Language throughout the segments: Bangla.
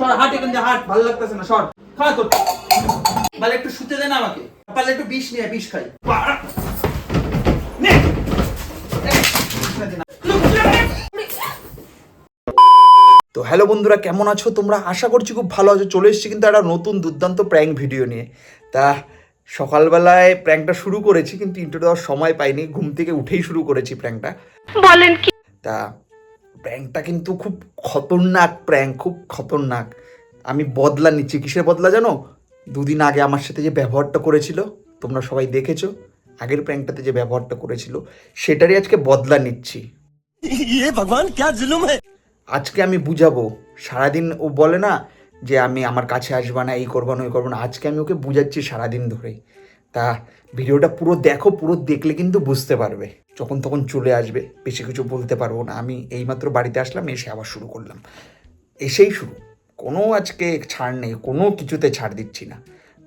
সর হাট এখান দিয়ে হাট ভালো লাগতেছে না সর। খা তোর ভালো একটু শুতে দে না আমাকে। পারলে একটু বিষ নিয়ে বিষ খাই। তো হ্যালো বন্ধুরা কেমন আছো তোমরা? আশা করছি খুব ভালো আছো। চলে এসেছি কিন্তু একটা নতুন দুর্দান্ত প্র্যাঙ্ক ভিডিও নিয়ে। তা সকালবেলায় প্র্যাঙ্কটা শুরু করেছি কিন্তু ইন্টো দেওয়ার সময় পাইনি। ঘুম থেকে উঠেই শুরু করেছি প্র্যাঙ্কটা বলেন কি? তা প্র্যাঙ্কটা কিন্তু খুব খতরনাক প্র্যাঙ্ক খুব খতরনাক। আমি বদলা নিচ্ছি। কিসের বদলা জানো? দুদিন আগে আমার সাথে যে ব্যবহারটা করেছিল তোমরা সবাই দেখেছ আগের প্র্যাঙ্কটাতে যে ব্যবহারটা করেছিল সেটারই আজকে বদলা নিচ্ছি। আজকে আমি বুঝাবো। সারাদিন ও বলে না যে আমি আমার কাছে আসবা না এই করব না ওই করব না। আজকে আমি ওকে বুঝাচ্ছি সারাদিন ধরে তা ভিডিওটা পুরো দেখো, পুরো দেখলে কিন্তু বুঝতে পারবে। যখন তখন চলে আসবে, বেশি কিছু বলতে পারব না। আমি এইমাত্র বাড়িতে আসলাম, এসে আবার শুরু করলাম। এসেই শুরু। কোনো আজকে ছাড় নেই, কোনো কিছুতে ছাড় দিচ্ছি না।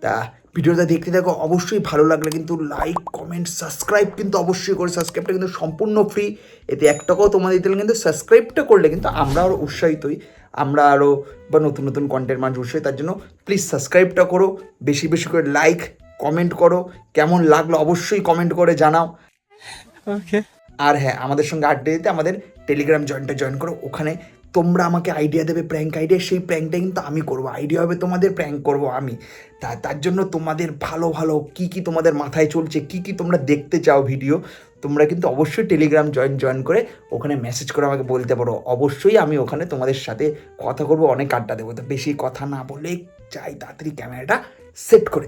তা ভিডিওটা দেখতে দেখো অবশ্যই ভালো লাগলে কিন্তু লাইক কমেন্ট সাবস্ক্রাইব কিন্তু অবশ্যই করে। সাবস্ক্রাইবটা কিন্তু সম্পূর্ণ ফ্রি এতে এক টাকাও তোমাদের দিতে কিন্তু সাবস্ক্রাইবটা করলে কিন্তু আমরা আরও উৎসাহিত হই। আমরা আরও বা নতুন নতুন কন্টেন্ট মানুষ উৎসাহিত তার জন্য প্লিজ সাবস্ক্রাইবটা করো। বেশি বেশি করে লাইক কমেন্ট করো। কেমন লাগল অবশ্যই কমেন্ট করে জানাও। ওকে আর হ্যাঁ আমাদের সঙ্গে আড্ডা দিতে আমাদের টেলিগ্রাম জয়েন্টটা জয়েন করো। ওখানে তোমরা আমাকে আইডিয়া দেবে প্র্যাঙ্ক আইডিয়া সেই প্র্যাঙ্কটা কিন্তু আমি করব। আইডিয়া হবে তোমাদের প্র্যাঙ্ক করব আমি। তা তার জন্য তোমাদের ভালো ভালো কি কি তোমাদের মাথায় চলছে কি কি তোমরা দেখতে চাও ভিডিও তোমরা কিন্তু অবশ্যই টেলিগ্রাম জয়েন জয়েন করে ওখানে মেসেজ করে আমাকে বলতে পারো। অবশ্যই আমি ওখানে তোমাদের সাথে কথা করব অনেক আড্ডা দেবো। তো বেশি কথা না বলে চাই তাড়াতাড়ি ক্যামেরাটা সেট করে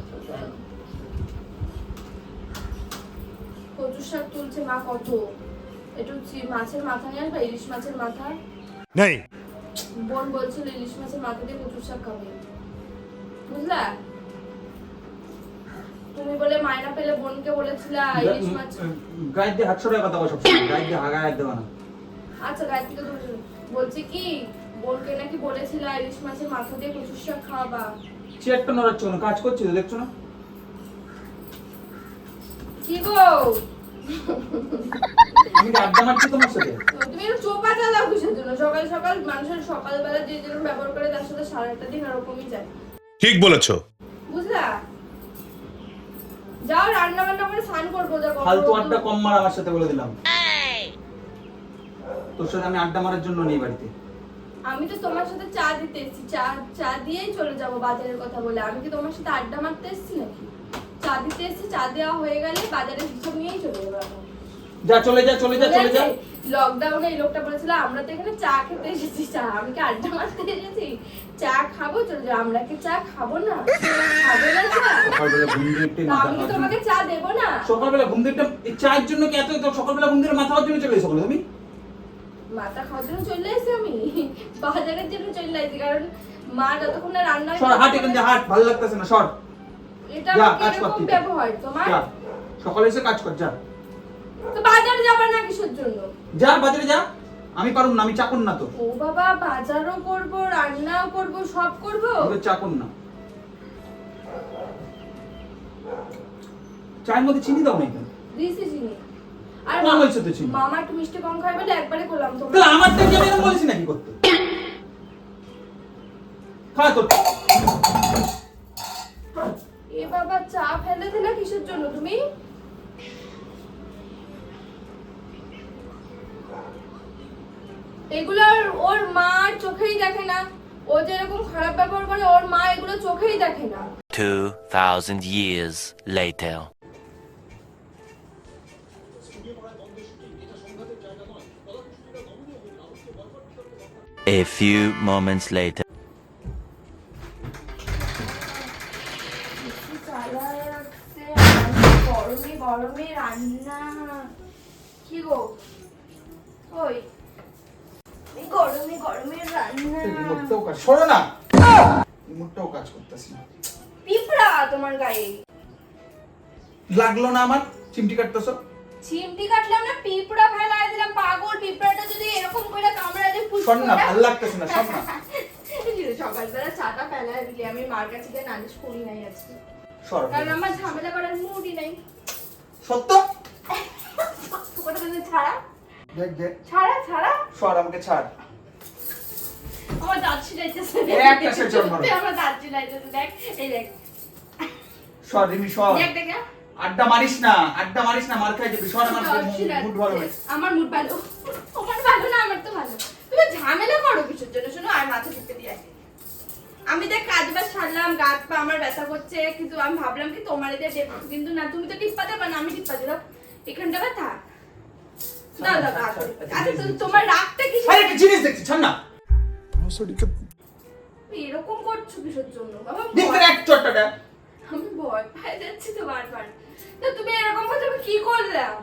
শাক তুলছে মা কত? একটু মাছের মাথা নিয়ে আসবে? ইলিশ মাছের মাথা? नहीं বোন বলছিল ইলিশ মাছের মাথা দিয়ে কচু শাক খাবে। বুঝলা? তুমি বলে মায়না পেলে বোনকে বলেছিলা ইলিশ মাছ। গায়ে দিয়ে টাকা কথা সব গায়ে দিয়ে হাগা না। আচ্ছা তো বলছি বলছি কি বোনকে নাকি বলেছিলা ইলিশ মাছের মাথা দিয়ে কচুর শাক খাওয়াবা? চেয়ারটা নড়াচ্ছ না কাজ করছি তো দেখছ না? কি গো? ঠিক বলেছ। রান্না বান্না স্নান করব সাথে বলে দিলাম। আমি আড্ডা মারার জন্য আমি তো তোমার সাথে চা দিতে এসেছি। চা চা দিয়েই চলে কথা বলে। আমি কি তোমার সাথে আড্ডা মারতে এসেছি নাকি? চা দিতে এসেছি চা দেওয়া হয়ে গেলে বাজারের হিসাব নিয়েই চলে যাব এখন। যা চলে যা চলে যা চলে যা। লকডাউনে এই লোকটা বলেছিল আমরা তো এখানে চা খেতে এসেছি চা আমি কি আড্ডা মারতে এসেছি? চা খাব চলে যাও আমরা কি চা খাব না? খাব সকালবেলা ঘুম আমি তোমাকে চা দেবো না? সকালবেলা ঘুম দিয়ে উঠে- চায়ের জন্য কি এত সকালবেলা ঘুম দিয়ে মাথা খাওয়ার জন্য চলে এসো বলো তুমি? মাথা খাওয়ার জন্য চলে এসেছি আমি। বাজারের জন্য চলে এসেছি কারণ মা যতক্ষণ না রান্না হাট এখান হাট ভালো লাগতেছে না সর। এটা যা, কাজ ব্যবহার? তোমার? যা সকালে এসে কাজ কর যা। তো বাজারে যাবা না কিসের জন্য? যা বাজারে যা। আমি পারুম না আমি চাকর না তো। ও বাবা বাজারও করব রান্নাও করব সব করব? আমি চাকর না। চায়ের মধ্যে চিনি দাও নাই কেন দিছি চিনি। আর কম হয়েছে তো চিনি। মামা একটু মিষ্টি কম খায় বলে একবারে করলাম তো তাহলে আমার থেকে আমি বলেছি নাকি করতে? খা তো চা ফেলে দিলে কিসের জন্য তুমি এগুলো আর ওর মা চোখেই দেখে না ও যেরকম খারাপ ব্যবহার করে, ওর মা এগুলো চোখেই দেখে না 2000 years later. A few moments later. গরমে রান্না কি গো ওই গরমে গরমে রান্না সরো না মুডটাও কাজ করতেছি পিঁপড়া তোমার গায়ে লাগল না আমার? চিমটি কাটতেছ? চিমটি কাটলাম না পিঁপড়া ফেলাই দিলাম পাগল পিঁপড়াটা যদি এরকম করে কামড়া দিয়ে পুষ না ভালো লাগতেছে না শোন না। সকালবেলা চাটা ফেলাই দিলে আমি মার কাছে গিয়ে নালিশ করি নাই আজকে। কারণ আমার ঝামেলা করার মুডই নাই। সত্য? তোকে তো ছাড়া? দেখ দেখ। ছাড়া ছাড়া? সর আমাকে ছাড়। আমার দাঁত ছিলাইতেছে একটা সে জন্ম আমার দাঁত ছিলাইতেছে দেখ। এই দেখ। সর রিমি সর। দেখ দেখ। আড্ডা মারিস না আড্ডা মারিস না মার খাই যাবি সর আমার মুড ভালো আমার মুড ভালো। তোমার ভালো না আমার তো ভালো তুমি ঝামেলা করো কিছুর জন্য? শোনো আর মাথা টিপে দিয়ে। আমি দেখ কাজ বাজ সারলাম গা হাত পা আমার ব্যথা করছে কিন্তু আমি ভাবলাম কি তোমার এদের টেপ কিন্তু না তুমি তো টিপ্পা দেবে না আমি টিপ্পা দিলাম এখানটা ব্যথা দাও আচ্ছা তোমার রাগটা কি? আরে কি জিনিস দেখছিস ছাড় না। এরকম করছ কিসের জন্য? ভয়- এক চট্টাটা আমি ভয় পাই যাচ্ছি তো বারবার। তো তুমি এরকম করছ আমি কি করলাম?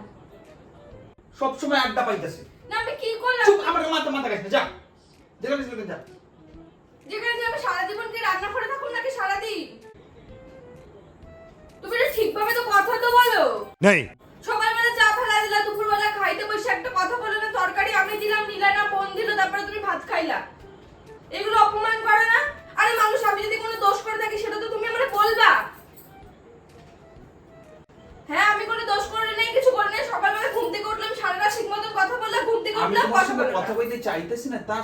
সব সময় আড্ডা পাইতেছে। না আমি কি করলাম? চুপ আমার মাথা মাথা গেছে যা। যেখানে যা। যেখানে যে আমি সারা জীবন কি রান্না করে থাকুন নাকি সারাদিন? তুমি এটা ঠিকভাবে তো কথা তো বলো। नहीं সকালবেলা চা ফেলা দিলা দুপুরবেলা খাইতে বসে একটা কথা বলে না তরকারি আমি দিলাম নিলা না ফোন দিল তারপরে তুমি ভাত খাইলা। এগুলো অপমান করে না। আরে মানুষ আমি যদি কোনো দোষ করে থাকি সেটা তো তুমি আমাকে বলবা। হ্যাঁ আমি কোনো দোষ করে নেই কিছু করে নেই। সকালবেলা ঘুম থেকে উঠলাম সারা রাত ঠিক মতন কথা বললাম ঘুম থেকে উঠলাম কথা বললাম কথা বলতে চাইতেছি না তার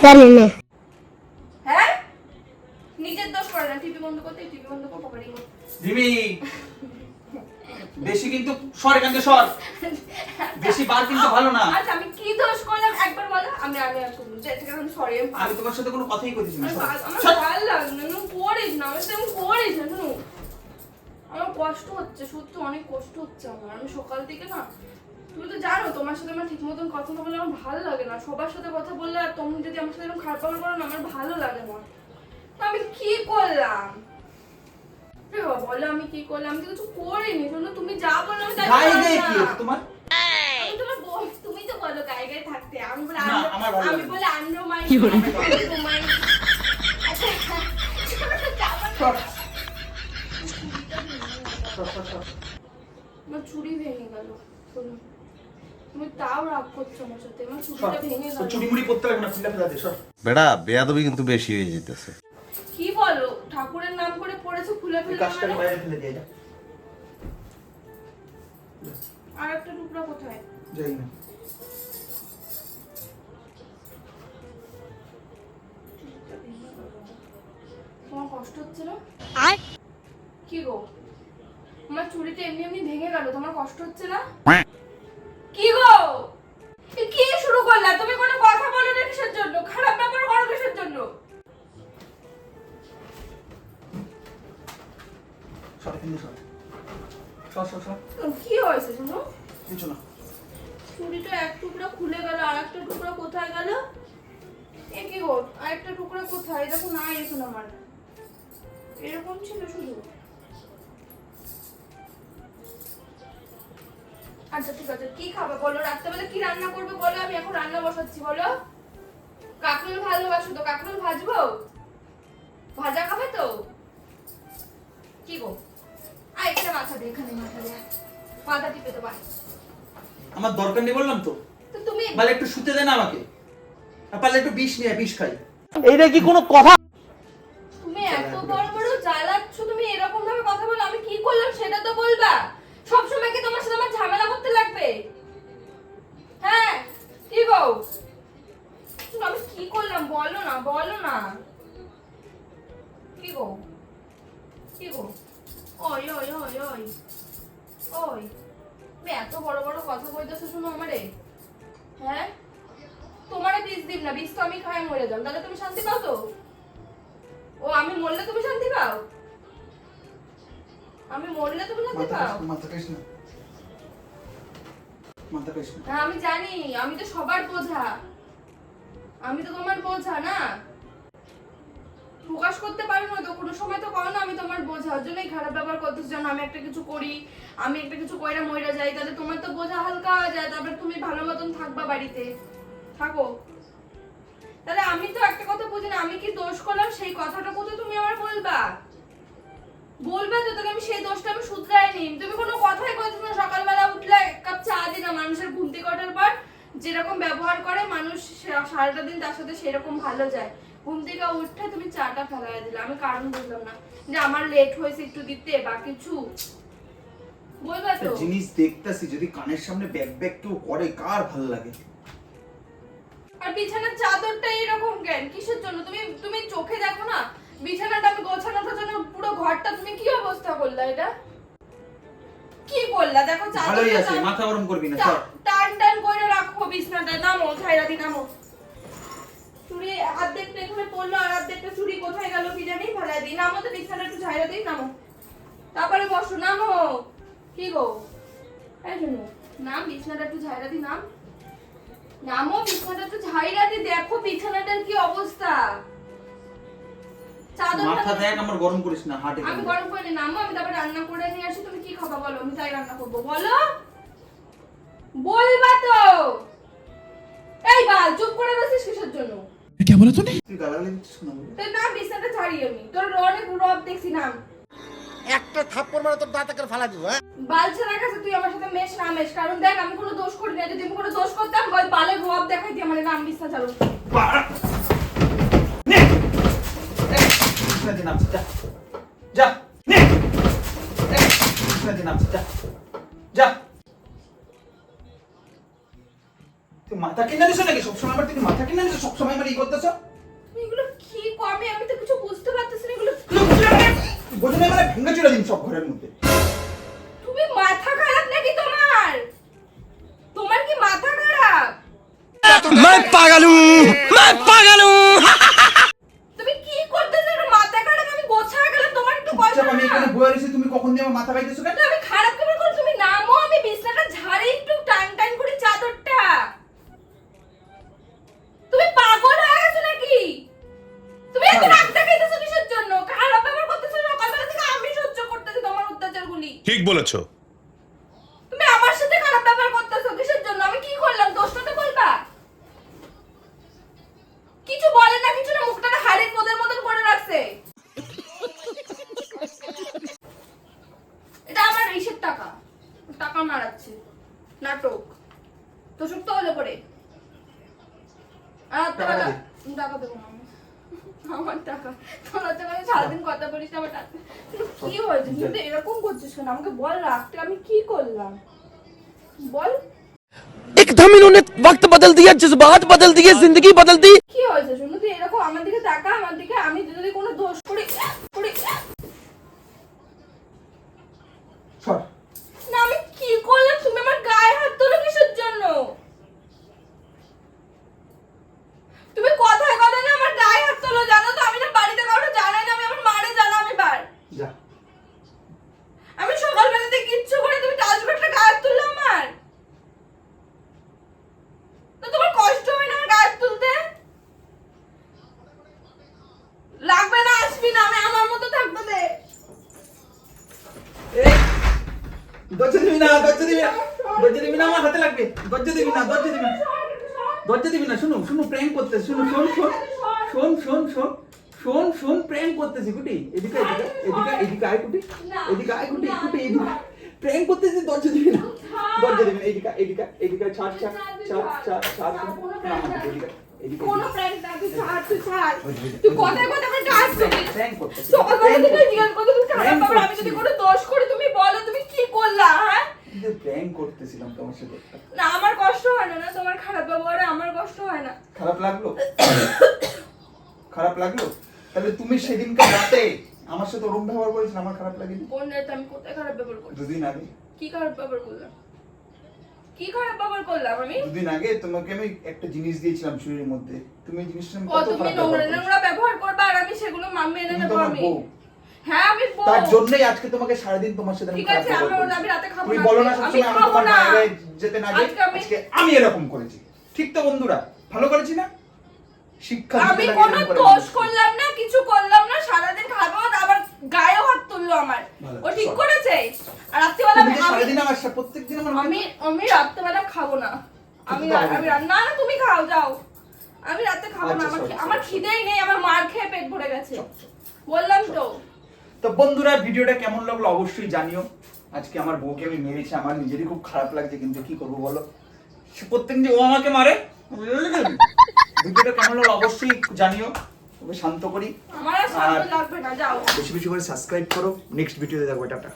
জানি না। হ্যাঁ? নিজের দোষ করে না টিভি বন্ধ করতে টিভি বন্ধ করো পকেটিং রিমি বেশি কিন্তু সর এখান থেকে সর। বেশি বার কিন্তু ভালো না। আচ্ছা আমি কি দোষ করলাম? একবার বলো। আমি আমি আর করব যে ঠিক আমি সরি আমি তোমার সাথে কোনো কথাই করতেছি না আমার। ভাল- লাগে না করিস না আমি তেমন করিস না আমার কষ্ট হচ্ছে সত্যি অনেক কষ্ট হচ্ছে আমার। আমি সকাল থেকে না তুমি তো জানো তোমার সাথে আমার ঠিক মতন কথা না বললে আমার ভালো লাগে না। সবার সাথে কথা বললে আর তুমি যদি আমার সাথে এরকম খারাপ ব্যবহার করো না আমার ভালো লাগে না। তো আমি কি করলাম? বলো আমি কি করলাম? আমি কিছু করিনি শোনো তুমি যা বলো আমি তাই তোমার? তুমি তো বলো গায়ে গায়ে থাকতে। আমি বলে আন্দ্র- আমার আমি বলে আচ্ছা চুড়ি ভেঙে গেল শোনো। তুমি তাও রাগ করছ আমার সাথে আমার সর। চুড়িটা ভেঙে তোর গেল। চুরি মুড়ি পড়তে লাগবে না ফিল্লা ফেলা দে সর। বেটা বেয়াদবি কিন্তু বেশি হয়ে যেতেছে। কি বলো ঠাকুরের নাম করে পড়েছো খুলে ফেলে কাজটাকে বাইরে ফেলে দিয়ে যা। আর একটা টুকরা কোথায়? যাই না। তোমার কষ্ট হচ্ছে না? কি গো? আমার চুড়িটা এমনি এমনি ভেঙে গেল তোমার কষ্ট হচ্ছে না? একটা কোথায়? দেখো না আমার। এরকম ছিল শুধু। আচ্ছা ঠিক আছে। কি খাবে বলো? রাত্রেবেলা কি রান্না করবে বলো? আমি এখন রান্না বসাচ্ছি বলো। কাকরুল ভালোবাসো তো? কাকরুল ভাজবো? ভাজা খাবে তো? কি গো? আয় এখানে মাথা দে এখানে মাথা দে। মাথা টিপে তো বাড়ি আমার দরকার নেই বললাম তো। তুমি পারলে একটু শুতে দে না আমাকে। আর পারলে একটু বিষ নিয়ে বিষ খাই। তুমি এত বড় বড় জ্বালাচ্ছ, তুমি এরকম ভাবে কথা বলো, আমি কি করলাম সেটা তো বলবা। সব সময় কি তোমার সাথে আমার ঝামেলা করতে লাগবে? হ্যাঁ কি তুমি আমি কি করলাম? বলো না বলো না। কি গো কি গো ওই ওই ওই ওই ওই। তুমি এত বড় বড় কথা কইতেছো শুনো আমারে। হ্যাঁ? তোমারে বিষ দিন না বিষ তো আমি খাই মরে যাম। তাহলে তুমি শান্তি পাও তো? ও আমি মরলে তুমি শান্তি পাও? আমি মরলে তুমি শান্তি পাও? মাথা খাস না। মাথা পেছ না। হ্যাঁ আমি জানি আমি তো সবার বোঝা। আমি তো তোমার বোঝা না। প্রকাশ করতে পারো না তো কোনো সময় তো করো না আমি তোমার বোঝা। ওর জন্যই খারাপ ব্যবহার করতেছ যেন আমি একটা কিছু করি আমি একটা কিছু কইরা মইরা যাই তাহলে তোমার তো বোঝা হালকা হয়ে যায়। তারপরে তুমি ভালো মতন থাকবা বাড়িতে। থাকো। তাহলে আমি তো একটা কথা বুঝি না, আমি কি দোষ করলাম সেই কথাটা তো তুমি আমার বলবা? বলবে তো, তোকে আমি সেই দোষটা আমি শুধরাই নিই তুমি কোনো কথাই কইছো না, সকালবেলা উঠলে কাপ চা না মানুষের ঘুম থেকে ওঠার পর যেরকম ব্যবহার করে মানুষ সারাটা দিন তার সাথে সেরকম ভালো যায়। ঘুম থেকে উঠে তুমি চাটা ফেলাই দিলে, আমি কারণ বুঝলাম না। যে আমার লেট হয়েছে একটু দিতে, বা কিছু। বলবে তো। জিনিস দেখতাছি, যদি কানের সামনে ব্যাক ব্যাক কেউ করে, কার ভালো লাগে? আর বিছানার চাদরটা এরকম কেন? কিসের জন্য? তুমি তুমি চোখে দেখো না? বিছানাটা আমি গোছানোটার জন্য পুরো ঘরটা তুমি কি অবস্থা করলা এটা? কি করলা দেখো ভালোই আছে মাথা গরম করবি না সর টান টান করে রাখো বিছনাটা। নামো ছাইরা দি নামো। চুড়ি অর্ধেকটা এখানে পড়ল আর অর্ধেকটা চুড়ি কোথায় গেল কি জানি ফেলাই দিই নামো তো বিছানাটা একটু ছাইরা দিই নামো। তারপরে বসো নামো। কি গো? এই শুনো নাম বিছানাটা একটু ঝাইরা দি নাম। নামো বিছানাটা একটু ঝাইরা দি দেখো বিছানাটার কি অবস্থা। মাথা দেখ আমার গরম করিস না হাটে আমি গরম করে নামো আমি তারপর রান্না করে নিয়ে আসি তুমি কি খাবা বলো আমি তাই রান্না করব বলো। বলবা তো। এই বাল চুপ করে কিসের জন্য? তুই গালাগালি না বলে? তোর নাম বিছানাটা ছাড়ি আমি তোর অনেক রব দেখছি নাম। একটা থাপ্পড় মারা তোর দাঁতে করে ফালা দিব হ্যাঁ? বাল কাছে তুই আমার সাথে মেশ না মেশ কারণ দেখ আমি কোনো দোষ করি না যদি আমি কোনো দোষ করতাম বালের তুই মাথা কিনে দিছো নাকি? সবসময় আমার তুই মাথা কিনে দিছো সবসময় আমার ই করতেছো? তুমি এগুলো কি কমে আমি তো কিছু বুঝতে পারতেছি না এগুলো বোঝো মানে ভেঙে চলে দিন সব ঘরের মধ্যে। मैं पागल हूँ मैं पागल हूँ তুমি কি করতেছো এটা মাথা খারাপ আমি গোছা গেলাম তোমার একটু কষ্ট চুপচাপ আমি না এখানে বয়ে রয়েছি তুমি কখন দিয়ে আমার মাথা খাইতেছো কেন তো আমি খারাপ কেমন করে তুমি নামো আমি বিছনাটা ঝাড়ি একটু টান টান করে চাদরটা তুমি পাগল হয়ে গেছো নাকি তুমি এত রাগ দেখাইতেছো কিসের জন্য খারাপ ব্যবহার করতেছো সকালবেলা থেকে আমি সহ্য করতেছি তোমার অত্যাচারগুলি ঠিক বলেছো वक्त बदल दिया जज्बात बदल दिए जिंदगी बदल दी কি হয়েছে শুনো তুই এরকম আমার দিকে তাকা আমার দিকে আমি যদি কোনো দোষ করি করি সর না আমি কি করলাম তুমি আমার গায়ে হাত তোলো কিসের জন্য তুমি কথায় কথায় না আমার গায়ে হাত তোলো জানো তো আমি না বাড়িতে কাউকে জানাই না আমি আমার মারে জানাম এবার যা আমি সকালবেলাতে কিচ্ছু করে তুমি টাচবেটটা গায়ে হাত তুললে আমার হাতে দরজা দিবি না দরজা দিবি না। দরজা দিবি না শুনো শুনো প্র্যাঙ্ক করতে শুনো শোন শোন শোন শোন শোন শোন শোন প্র্যাঙ্ক করতেছি কুটি এদিকে এদিকে এদিকে এদিকে আয় কুটি এদিকে আয় কুটি কুটি এদিকে প্র্যাঙ্ক করতেছি দরজা দিবি না দরজা দিবি না এদিকে এদিকে এদিকে ছাড় ছাড় ছাড় ছাড় ছাড় না এদিকে কোনো প্র্যাঙ্ক না তুই ছাড় তুই ছাড়। তুই কথায় কথায় আমার প্র্যাঙ্ক করতেছি। সকালবেলা থেকে জিজ্ঞাসা করতে খারাপ আমি যদি কোনো দোষ করি তুমি বলো তুমি কি করলা হ্যাঁ? প্র্যাঙ্ক করতেছিলাম তোমার সাথে। না আমার কষ্ট হয় না না তোমার খারাপ ব্যবহারে আমার কষ্ট হয় না। খারাপ লাগল? খারাপ লাগল? তাহলে তুমি সেদিনকে রাতে আমার সাথে ওরম ব্যবহার করেছিল আমার খারাপ লাগেনি? কোন রাতে আমি কোথায় খারাপ ব্যবহার করলাম দুদিন আগে। কি খারাপ ব্যবহার করলাম? কি খারাপ ব্যবহার করলাম আমি? দুদিন আগে তোমাকে আমি একটা জিনিস দিয়েছিলাম চুরির মধ্যে। তুমি জিনিসটা কত নোংরা ব্যবহার নোংরা ব্যবহার করবে আর আমি সেগুলো আমি। হ্যাঁ আমি তার জন্যই আজকে তোমাকে সারাদিন তোমার সাথে ঠিক আছে ব্যবহার আমি রাতে খাব তুমি বলো না সবসময় আমি তোমার বাইরে যেতে না আজকে আমি- এরকম করেছি। ঠিক তো বন্ধুরা ভালো করেছি না? শিক্ষা আমি কোনো দোষ করলাম না কিছু করলাম না সারাদিন খাব আবার গায়েও হাত তুললো আমার। ও ঠিক করেছে। আর রাত্রিবেলা আমি- সারাদিন আমার প্রত্যেকদিন আমার আমি আমি রাত্রেবেলা খাব না। আমি আমি না। না তুমি খাও যাও। আমি রাতে খাব না আচ্ছা, আমার আমার খিদেই নেই আমার মার খেয়ে পেট ভরে গেছে। বললাম তো। তো বন্ধুরা ভিডিওটা কেমন লাগল অবশ্যই জানিও। আজকে আমার বউকে আমি মেরেছি আমার নিজেরই খুব খারাপ লাগছে কিন্তু কি করব বলো? প্রত্যেক প্রত্যেকদিন যে ও আমাকে মারে ভিডিওটা কেমন লাগল অবশ্যই জানিও। শান্ত করি। আর বেশি বেশি করে সাবস্ক্রাইব করো। নেক্সট ভিডিওতে দেখো টাটা।